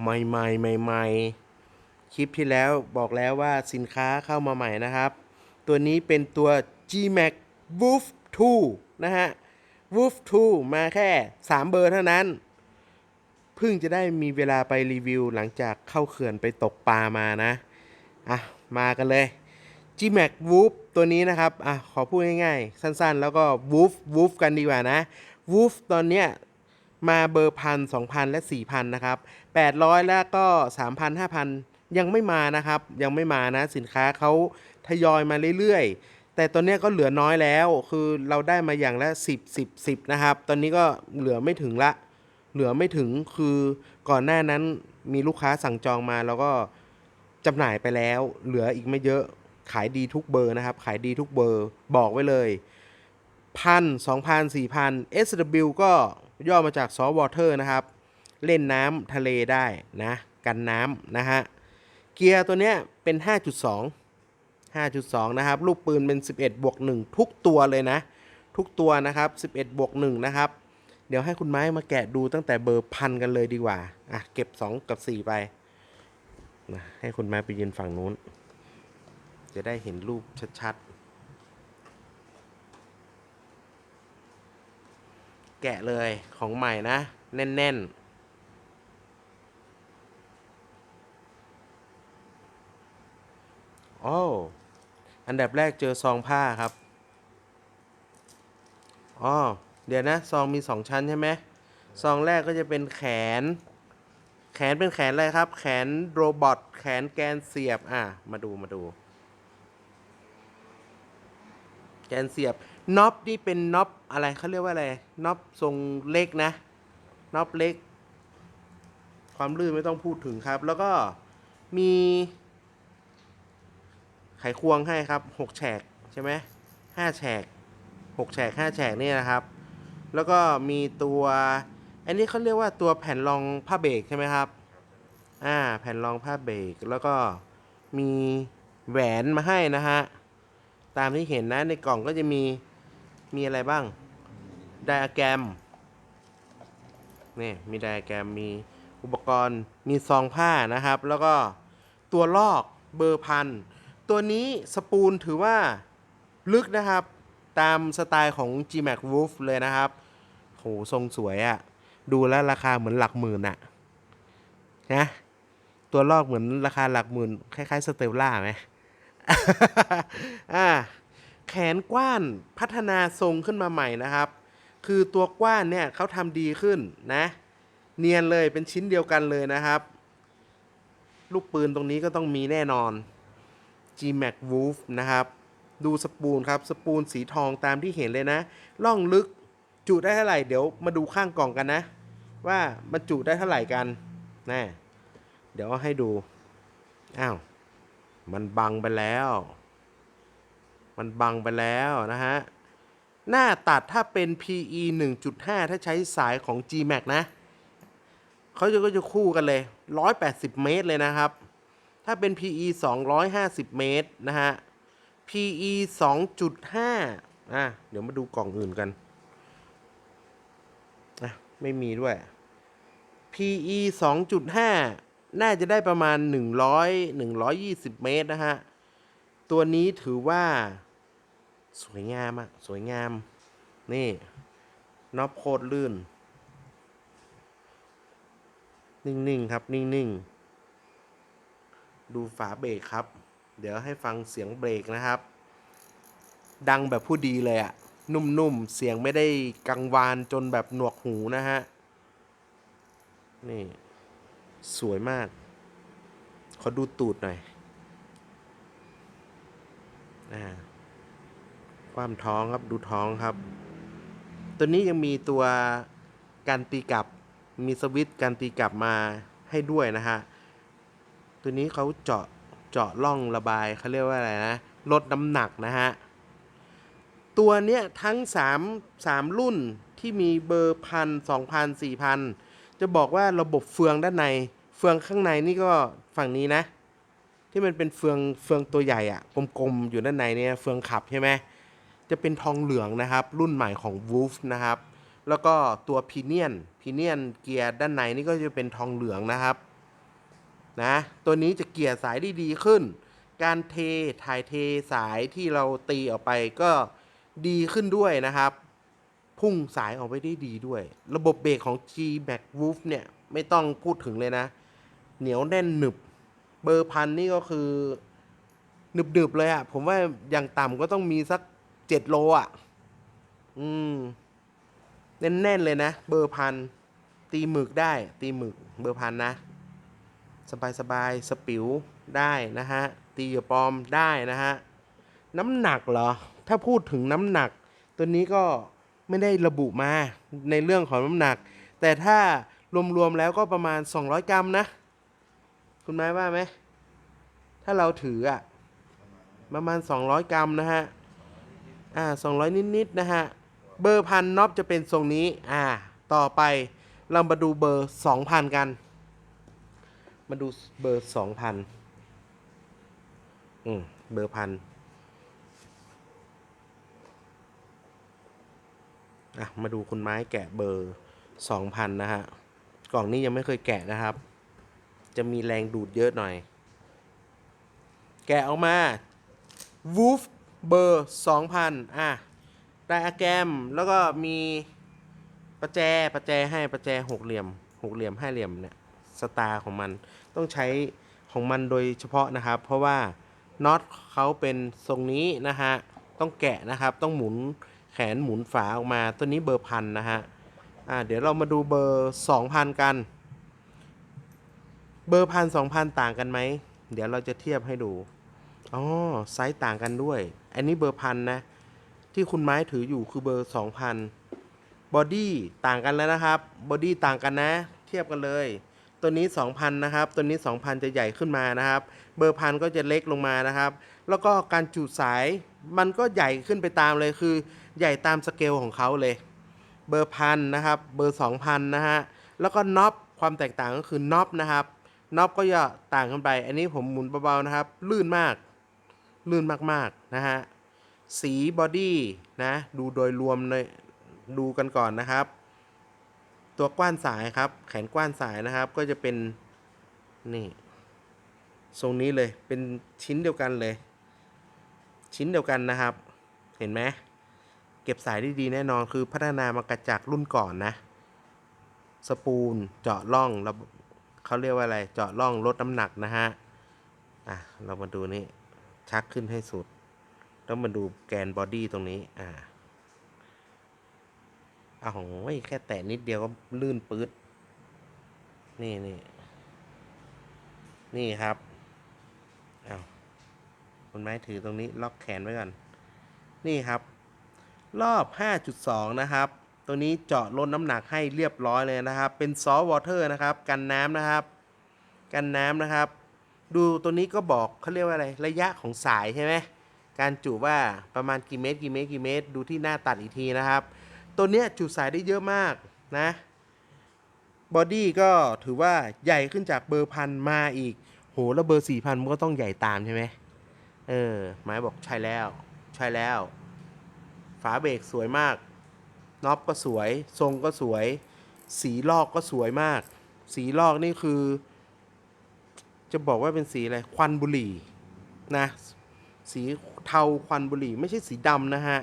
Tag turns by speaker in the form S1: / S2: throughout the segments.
S1: ใหม่ๆใหม่ๆคลิปที่แล้วบอกแล้วว่าสินค้าเข้ามาใหม่นะครับ ตัวนี้เป็นตัว G-Max Wolf 2 นะฮะ Wolf 2 มาแค่ 3 เบอร์เท่านั้น เพิ่งจะได้มีเวลาไปรีวิวหลังจากเข้าเขื่อนไปตกปลามานะ อะ มากันเลย G-Max Wolf ตัวนี้นะครับ อะ ขอพูดง่ายๆ สั้นๆ แล้วก็ Wolf Wolf กันดีกว่านะ Wolf ตอนเนี้ย มาเบอร์พันสองพันและสี่พันนะครับแปดร้อยแล้วก็สามพันห้าพันยังไม่มานะครับ ยังไม่มานะสินค้าเขาทยอยมาเรื่อยๆ แต่ตอนนี้ก็เหลือน้อยแล้ว คือเราได้มาอย่างละสิบสิบสิบนะครับ ตอนนี้ก็เหลือไม่ถึงละ เหลือไม่ถึงคือก่อนหน้านั้นมีลูกค้าสั่งจองมาแล้วก็จำหน่ายไปแล้ว เหลืออีกไม่เยอะขายดีทุกเบอร์นะครับ ขายดีทุกเบอร์บอกไว้เลยพันสองพันสี่พัน SW ก็ ย่อมาจาก Salt Water นะครับ เล่นน้ำทะเลได้นะ กันน้ำนะฮะ เกียร์ตัวเนี้ยเป็น 5.2 5.2 นะครับ ลูกปืนเป็น 11 บวก 1 ทุกตัวเลยนะ ทุกตัวนะครับ 11 บวก 1 นะครับ เดี๋ยวให้คุณไม้มาแกะดูตั้งแต่เบอร์พันกันเลยดีกว่า อะ เก็บ 2 กับ 4 ไปนะให้คุณไม้ไปยืนฝั่งนู้น จะได้เห็นรูปชัดๆ แกะเลยของใหม่นะ แน่นๆโอ้อันดับแรกเจอซองผ้าครับ อ๋อ เดี๋ยวนะ ซองมีสองชั้นใช่ไหม ซองแรกก็จะเป็นแขน แขนเป็นแขนอะไรครับ แขนโรบอท แขนแกนเสียบ อะ มาดู มาดู แกนเสียบ น็อปนี่เป็นน็อปอะไรเขาเรียกว่าอะไรน็อปทรงเล็กนะน็อปเล็ก ความลื่นไม่ต้องพูดถึงครับ แล้วก็มี ไขควงให้ครับหกแฉกใช่ไหมห้าแฉกหกแฉกห้าแฉกนี่นะครับ แล้วก็มีตัวอันนี้เขาเรียกว่าตัวแผ่นรองผ้าเบรกใช่ไหมครับอ่าแผ่นรองผ้าเบรกแล้วก็มีแหวนมาให้นะฮะตามที่เห็นนะในกล่องก็จะมี มีอะไรบ้าง ไดอะแกรมนี่มีไดอะแกรมมีอุปกรณ์มีซองผ้านะครับ แล้วก็ตัวลอกเบอร์พัน ตัวนี้สปูลถือว่าลึกนะครับ ตามสไตล์ของ G-Max Wolf เลยนะครับโหทรงสวยอะดูแล้วราคาเหมือนหลักหมื่นอะนะตัวลอกเหมือนราคาหลักหมื่น คล้ายๆสเตลล่าไหมอ่า แขนกว้านพัฒนาทรงขึ้นมาใหม่นะครับ คือตัวกว้านเนี่ยเขาทำดีขึ้นนะ เนียนเลยเป็นชิ้นเดียวกันเลยนะครับ ลูกปืนตรงนี้ก็ต้องมีแน่นอน G-Max Wolf นะครับ ดูสปูลครับสปูลสีทองตามที่เห็นเลยนะล่องลึกจุได้เท่าไหร่เดี๋ยวมาดูข้างกล่องกันนะ ว่ามันจุได้เท่าไหร่กันนะเดี๋ยวให้ดู อ้าว มันบังไปแล้ว มันบังไปแล้วนะฮะ หน้าตัดถ้าเป็น PE 1.5 ถ้าใช้สายของ G-Max นะ เขาจะก็จะคู่กันเลย 180 เมตรเลยนะครับ ถ้าเป็น PE 250 เมตรนะฮะ PE 2.5อะเดี๋ยวมาดูกล่องอื่นกันอะไม่มีด้วย PE 2.5 น่าจะได้ประมาณ 100 120 เมตรนะฮะ ตัวนี้ถือว่า สวยงามอะสวยงาม นี่น็อปโคตรลื่น นิ่ง ๆ ครับ นิ่ง ๆ ดูฝาเบรกครับ เดี๋ยวให้ฟังเสียงเบรกนะครับ ดังแบบผู้ดีเลยอะนุ่ม ๆ เสียงไม่ได้กังวานจนแบบหนวกหูนะฮะ นี่ สวยมาก ขอดูตูดหน่อย อ่า ความท้องครับดูท้องครับ ตัวนี้ยังมีตัวการตีกลับมีสวิตช์การตีกลับมาให้ด้วยนะฮะตัวนี้เขาเจาะเจาะร่องระบายเขาเรียกว่าอะไรนะลดน้ำหนักนะฮะตัวเนี้ยทั้ง3 3รุ่นที่มีเบอร์พันสองพันสี่พันจะบอกว่าระบบเฟืองด้านใน เฟืองข้างในนี่ก็ฝั่งนี้นะ ที่มันเป็นเฟืองเฟืองตัวใหญ่อะกลมๆอยู่ด้านในเนี่ยเฟืองขับใช่ไหม จะเป็นทองเหลืองนะครับ รุ่นใหม่ของ Wolf นะครับ แล้วก็ตัวพีเนียนพีเนียนเกียร์ด้านในนี่ก็จะเป็นทองเหลืองนะครับนะตัวนี้จะเกลี่ยสายได้ดีขึ้น การเทถ่ายเทสายที่เราตีออกไปก็ดีขึ้นด้วยนะครับ พุ่งสายออกไปได้ดีด้วย ระบบเบรกของ G Max Wolf เนี่ยไม่ต้องพูดถึงเลยนะ เหนียวแน่นหนึบ เบอร์พันนี่ก็คือหนึบหนึบๆเลยอะผมว่าอย่างต่ำก็ต้องมีสัก เจ็ดโลอะ่ะ อืม แน่นๆเลยนะ เบอร์พัน ตีหมึกได้ ตีหมึก เบอร์พันนะ สบายสบายๆสปิวได้นะฮะ ตีเหยื่อปลอมได้นะฮะ น้ำหนักเหรอ ถ้าพูดถึงน้ำหนัก ตัวนี้ก็ไม่ได้ระบุมาในเรื่องของน้ำหนัก แต่ถ้ารวมๆแล้วก็ประมาณ 200 กรัมนะ คุณไม้ว่าไหม ถ้าเราถืออะประมาณ 200 กรัมนะฮะ อ่า200นิดๆนะฮะ เบอร์พันน็อปจะเป็นทรงนี้ อ่า ต่อไปเรามาดูเบอร์2,000กัน มาดูเบอร์2,000อืม เบอร์พันอะ มาดูคุณไม้แกะเบอร์2,000นะฮะ กล่องนี้ยังไม่เคยแกะนะครับ จะมีแรงดูดเยอะหน่อย แกะออกมา Wolf เบอร์ 2,000 อะไดอะแกรมแล้วก็มีประแจประแจให้ประแจหกเหลี่ยมหกเหลี่ยมห้าเหลี่ยมเนี่ยสตาร์ของมันต้องใช้ของมันโดยเฉพาะนะครับ เพราะว่าน็อตเขาเป็นทรงนี้นะฮะต้องแกะนะครับต้องหมุนแขนหมุนฝาออกมาตัวนี้เบอร์พันนะฮะอ่าเดี๋ยวเรามาดูเบอร์2,000 กัน เบอร์พันสองพันต่างกันไหมเดี๋ยวเราจะเทียบให้ดูอ๋อไซส์ต่างกันด้วย อันนี้เบอร์พันนะ ที่คุณไม้ถืออยู่คือเบอร์ 2,000บอดี้ต่างกันแล้วนะครับบอดี้ต่างกันนะ เทียบกันเลย ตัวนี้ 2,000 นะครับ ตัวนี้ 2,000 จะใหญ่ขึ้นมานะครับ เบอร์พันก็จะเล็กลงมานะครับ แล้วก็การจุดสายมันก็ใหญ่ขึ้นไปตามเลยคือ ใหญ่ตามสเกลของเขาเลย เบอร์พันนะครับ เบอร์ 2,000 นะฮะแล้วก็น็อปความแตกต่างก็คือน็อปนะครับน็อปก็จะต่างกันไป อันนี้ผมหมุนเบาๆนะครับ ลื่นมาก ลื่นมากๆนะฮะ สีบอดี้นะดูโดยรวมในดูกันก่อนนะครับ ตัวกว้านสายครับ แขนกว้านสายนะครับก็จะเป็นนี่ทรงนี้เลยเป็นชิ้นเดียวกันเลย ชิ้นเดียวกันนะครับ เห็นไหมเก็บสายได้ดีแน่นอนคือพัฒนามากระจากรุ่นก่อนนะ สปูลเจาะร่องเราเขาเรียกว่าอะไร เจาะร่องลดน้ำหนักนะฮะ อะ เรามาดูนี่ ชักขึ้นให้สุด แล้วมาดูแกนบอดี้ตรงนี้ อ่าอ้าวโอ้ยแค่แตะนิดเดียวก็ลื่นปื๊ด นี่นี่ นี่ครับ อ้าวคุณไม้ถือตรงนี้ ล็อกแขนไว้ก่อน นี่ครับ รอบ 5.2 นะครับ ตัวนี้เจาะลดน้ำหนักให้เรียบร้อยเลยนะครับ เป็นซอฟต์วอเตอร์นะครับ กันน้ำนะครับ กันน้ำนะครับ ดูตัวนี้ก็บอกเขาเรียกว่าอะไรระยะของสายใช่ไหมการจุว่าประมาณกี่เมตรกี่เมตรกี่เมตร ดูที่หน้าตัดอีกทีนะครับ ตัวเนี้ยจุสายได้เยอะมากนะบอดี้ก็ถือว่าใหญ่ขึ้นจากเบอร์พันมาอีก โหแล้วเบอร์สี่พันมันก็ต้องใหญ่ตามใช่ไหมเออหมายบอกใช่แล้ว ใช่แล้ว ฝาเบรกสวยมากน็อปก็สวย ทรงก็สวย สีลอกก็สวยมาก สีลอกนี่คือ จะบอกว่าเป็นสีอะไรควันบุหรี่นะสีเทาควันบุหรี่ ไม่ใช่สีดำนะฮะ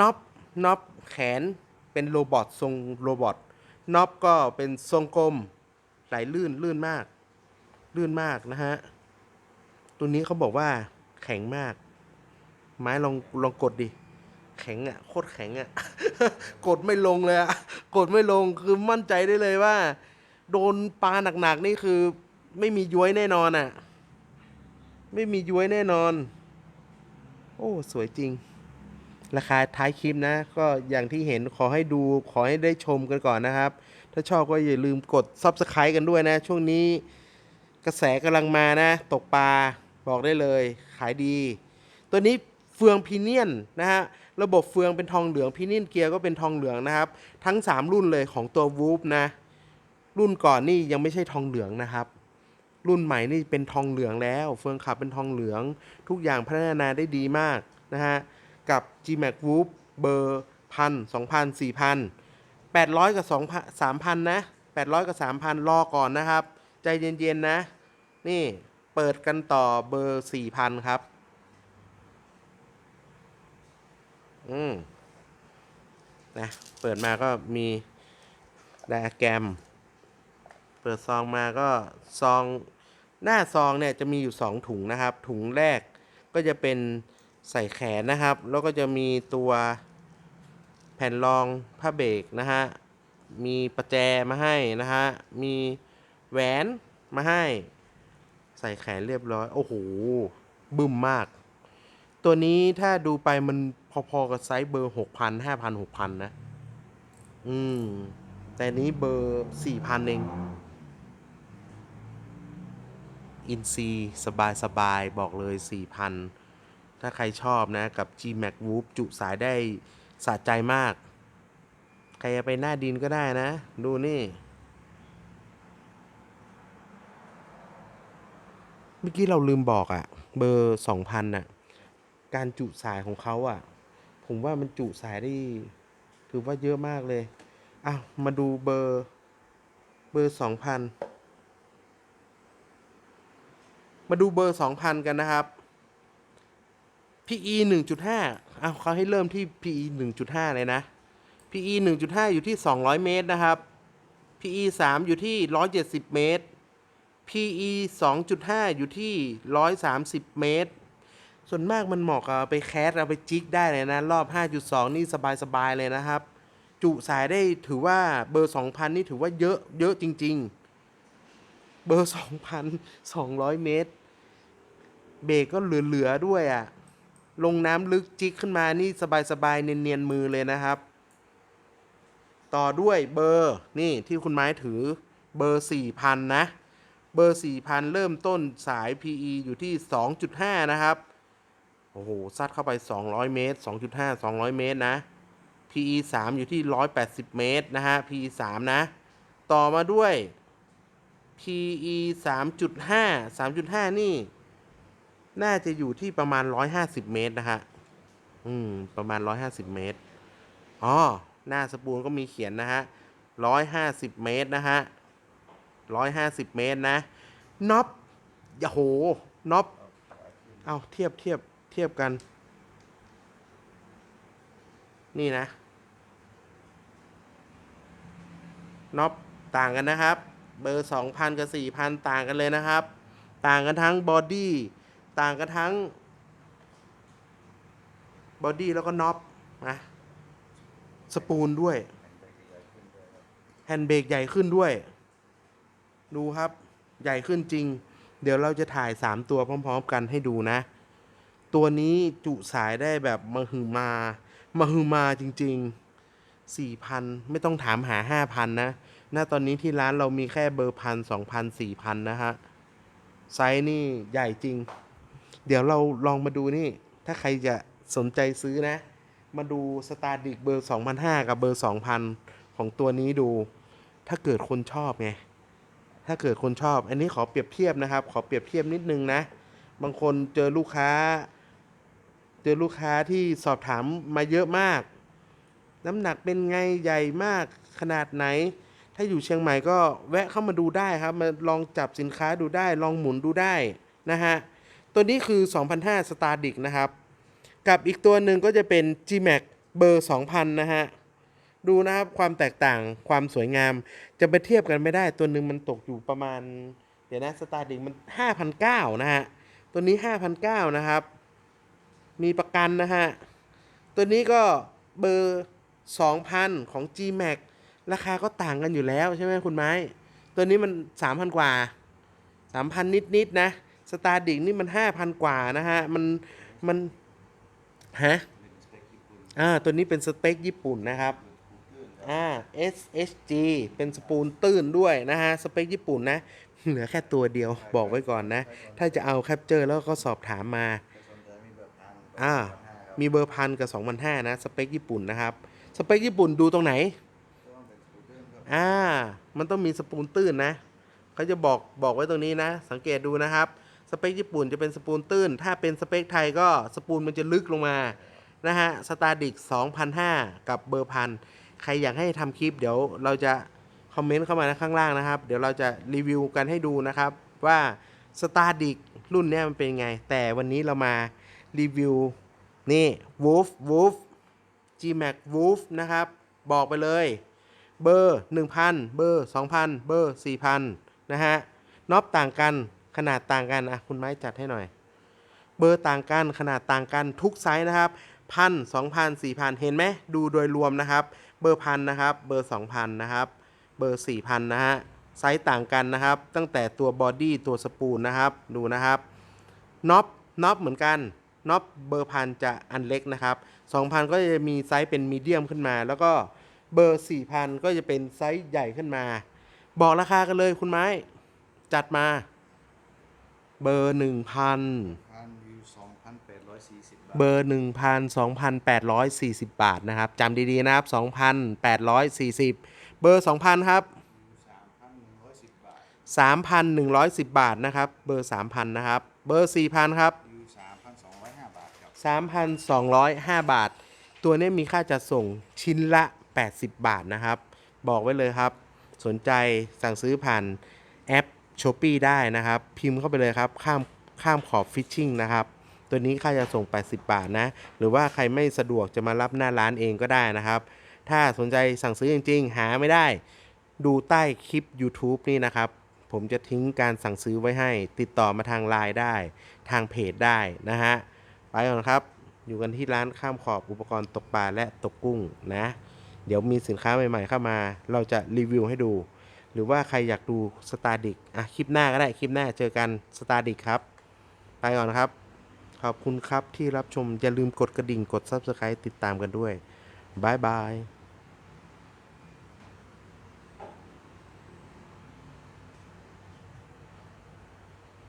S1: น็อปน็อปแขนเป็นโรบอททรงโรบอทน็อปก็เป็นทรงกลมไหลลื่นลื่นมาก ลื่นมากนะฮะตัวนี้เขาบอกว่าแข็งมาก ไม้ลองลองกดดิแข็งอะโคตรแข็งอะกดไม่ลงเลยอะกดไม่ลงคือมั่นใจได้เลยว่า โดนปลาหนักๆนี่คือ ไม่มีย้วยแน่นอนอะ ไม่มีย้วยแน่นอน โอ้สวยจริง ราคาท้ายคลิปนะ ก็อย่างที่เห็นขอให้ดูขอให้ได้ชมกันก่อนนะครับ ถ้าชอบก็อย่าลืมกด Subscribe กันด้วยนะ ช่วงนี้กระแสกำลังมานะ ตกปลาบอกได้เลย ขายดี ตัวนี้เฟืองพีเนียนนะฮะ ระบบเฟืองเป็นทองเหลืองพีเนียนเกียร์ก็เป็นทองเหลืองนะครับ ทั้ง 3 รุ่นเลยของตัววูฟนะ รุ่นก่อนนี่ยังไม่ใช่ทองเหลืองนะครับ รุ่นใหม่นี่เป็นทองเหลืองแล้ว เฟืองขับเป็นทองเหลือง ทุกอย่างพัฒนาได้ดีมากนะฮะ กับ G-Max Whoop เบอร์พันสองพันสี่พันแปดร้อยกับสองพันสามพันนะแปดร้อยกับสามพันรอก่อนนะครับ ใจเย็นๆนะ นี่เปิดกันต่อเบอร์4,000ครับ อืมนะเปิดมาก็มีไดอะแกรม เปิดซองมาก็ซอง หน้าซองเนี่ยจะมีอยู่ 2 ถุงนะครับ ถุงแรกก็จะเป็นใส่แขนนะครับ แล้วก็จะมีตัวแผ่นรองผ้าเบรกนะฮะ มีประแจมาให้นะฮะ มีแหวนมาให้ ใส่แขนเรียบร้อย โอ้โห บึ้มมาก ตัวนี้ถ้าดูไปมันพอๆกับไซส์เบอร์6,000 5,000 6,000นะ อืม แต่นี้เบอร์4,000เอง อินซีสบายสบายๆบอกเลย 4,000 ถ้าใครชอบนะกับ G Max Whoop จุสายได้สะใจมาก ใครจะไปหน้าดินก็ได้นะ ดูนี่ เมื่อกี้เราลืมบอกอะเบอร์ 2,000น่ะ การจุสายของเขาอะผมว่ามันจุสายได้ถือว่าเยอะมากเลย อ้าว มาดูเบอร์ เบอร์ 2,000 มาดูเบอร์ 2,000 กันนะครับ PE 1.5อ้าเขาให้เริ่มที่ PE 1.5 เลยนะ PE 1.5 อยู่ที่ 200 เมตรนะครับ PE 3 อยู่ที่ 170 เมตร PE 2.5 อยู่ที่ 130 เมตร ส่วนมากมันเหมาะกับไปแคสเอาไปจิกได้เลยนะ รอบ 5.2 นี่สบาย ๆ เลยนะครับ จุสายได้ถือว่าเบอร์ 2,000 นี่ถือว่าเยอะเยอะจริง ๆ เบอร์2,200เมตร เบรกก็เหลือๆด้วยอะ่ะ ลงน้ำลึกจิกขึ้นมานี่สบายๆเนียนๆมือเลยนะครับ ต่อด้วยเบอร์นี่ที่คุณไม้ถือเบอร์4,000นะ เบอร์4,000เริ่มต้นสาย PE อยู่ที่2.5นะครับ โอ้โห ซัดเข้าไป200เมตร2.5 200เมตรนะ PE 3 อยู่ที่ 180 เมตร นะฮะ PE 3 นะ ต่อมาด้วย PE 3.5 3.5 นี่ น่าจะอยู่ที่ประมาณ 150 เมตรนะฮะ อืม ประมาณ 150 เมตร อ๋อ หน้าสปูนก็มีเขียนนะฮะ 150 เมตรนะฮะ 150 เมตรนะน็อปอย่าโหน็อปเอาเทียบเทียบเทียบกัน นี่นะน็อปต่างกันนะครับ เบอร์ 2,000 กับ 4,000 ต่างกันเลยนะครับ ต่างกันทั้งบอดี้ต่างกันทั้งบอดี้แล้วก็น็อปนะสปูนด้วยแฮนด์เบรกใหญ่ขึ้นด้วย ดูครับใหญ่ขึ้นจริง เดี๋ยวเราจะถ่าย 3 ตัวพร้อม ๆ กันให้ดูนะ ตัวนี้จุสายได้แบบมหึมามาหึมาจริง ๆ 4,000 ไม่ต้องถามหา 5,000 นะ ณตอนนี้ที่ร้านเรามีแค่เบอร์พันสองพันสี่พันนะฮะ ไซส์นี่ใหญ่จริง เดี๋ยวเราลองมาดูนี่ ถ้าใครจะสนใจซื้อนะ มาดูสตาร์ดิกเบอร์2,500กับเบอร์ 2,000 ของตัวนี้ดู ถ้าเกิดคนชอบไง ถ้าเกิดคนชอบ อันนี้ขอเปรียบเทียบนะครับ ขอเปรียบเทียบนิดนึงนะ บางคนเจอลูกค้า เจอลูกค้าที่สอบถามมาเยอะมาก น้ำหนักเป็นไงใหญ่มากขนาดไหน ถ้าอยู่เชียงใหม่ก็แวะเข้ามาดูได้ครับ มาลองจับสินค้าดูได้ ลองหมุนดูได้นะฮะ ตัวนี้คือ2,500 Star d i c นะครับ กับอีกตัวหนึ่งก็จะเป็น G-Max เบอร์ 2,000 นะฮะ ดูนะครับความแตกต่างความสวยงาม จะไปเทียบกันไม่ได้ ตัวหนึ่งมันตกอยู่ประมาณ เดี๋ยวนะ Star d i c มัน5,900นะฮะ ตัวนี้5,900นะครับ มีประกันนะฮะ ตัวนี้ก็เบอร์ 2,000 ของ G-Max ราคาก็ต่างกันอยู่แล้วใช่ไหมคุณไม้ ตัวนี้มัน3,000กว่า3,000นิดๆนะสตาร์ดิงนี่มัน5,000กว่านะฮะ มันมันฮะอ่าตัวนี้เป็นสเปคญี่ปุ่นนะครับอ่า SHG เป็นสปูนตื้นด้วยนะฮะ สเปคญี่ปุ่นนะ เหลือแค่ตัวเดียวบอกไว้ก่อนนะ ถ้าจะเอาแคปเจอร์แล้วก็สอบถามมาอ่ามีเบอร์พันกับ2,500 นะ สเปคญี่ปุ่นนะครับ สเปคญี่ปุ่นดูตรงไหน อ่า มันต้องมีสปูนตื้นนะเขาจะบอกบอกไว้ตรงนี้นะ สังเกตดูนะครับ สเปคญี่ปุ่นจะเป็นสปูนตื้น ถ้าเป็นสเปคไทยก็สปูนมันจะลึกลงมา นะฮะ สตาร์ดิก2,500กับเบอร์พัน ใครอยากให้ทำคลิปเดี๋ยวเราจะคอมเมนต์เข้ามาข้างล่างนะครับ เดี๋ยวเราจะรีวิวกันให้ดูนะครับ ว่า s t a r d i c รุ่นนี้มันเป็นไง แต่วันนี้เรามารีวิวนี่ Wolf Wolf G-Max Wolf นะครับ บอกไปเลย เบอร์ 1,000 เบอร์ 2,000 เบอร์ 4,000 นะฮะน็อปต่างกันขนาดต่างกันอะคุณไม้จัดให้หน่อย เบอร์ต่างกันขนาดต่างกันทุกไซส์นะครับพันสองพันสี่พันเห็นไหมดูโดยรวมนะครับ เบอร์พันนะครับ เบอร์สองพันนะครับ เบอร์สี่พันนะฮะไซส์ต่างกันนะครับ ตั้งแต่ตัวบอดี้ตัวสปูลนะครับ ดูนะครับน็อปน็อปเหมือนกันน็อปเบอร์พันจะอันเล็กนะครับสองพันก็จะมีไซส์เป็นมีเดียมขึ้นมา แล้วก็ เบอร์สี่พันก็จะเป็นไซส์ใหญ่ขึ้นมา บอกราคากันเลยคุณไม้ จัดมา เบอร์หนึ่งพัน
S2: พันวิวสองพันแปดร้อยสี่สิบบาท
S1: เบอร์1,2,840 บาทนะครับจำดีๆนะครับ 2,840 เบอร์ 2,000 ครับ
S2: สามพันหนึ่งร้อยสิบบาท
S1: 3,110 บาทนะครับ เบอร์ 3,000 นะครับ เบอร์ 4,000 ครับ
S2: วิวสามพันสองร้อยห้าบาทครับ
S1: 3,205 บาท ตัวนี้มีค่าจัดส่งชิ้นละ 80 บาทนะครับ บอกไว้เลยครับ สนใจสั่งซื้อผ่านแอป s h อ p e e ได้นะครับ พิมพ์เข้าไปเลยครับ ข้ามข้ามขอบฟิชชิ่งนะครับ ตัวนี้ค่าจะส่ง 80 บาทนะ หรือว่าใครไม่สะดวกจะมารับหน้าร้านเองก็ได้นะครับ ถ้าสนใจสั่งซื้อจริง ๆ หาไม่ได้ ดูใต้คลิป YouTube นี่นะครับ ผมจะทิ้งการสั่งซื้อไว้ให้ ติดต่อมาทางไลน์ได้ ทางเพจได้นะฮะ ไปก่อนครับ อยู่กันที่ร้านข้ามขอบอุปกรณ์ตกปลาและตกกุ้งนะ เดี๋ยวมีสินค้าใหม่ๆเข้ามา เราจะรีวิวให้ดู หรือว่าใครอยากดูสตาร์ดิกอะคลิปหน้าก็ได้คลิปหน้าเจอกันสตาร์ดิกครับ ไปก่อนครับ ขอบคุณครับที่รับชมอย่าลืมกดกระดิ่งกด Subscribe ติดตามกันด้วยบายบาย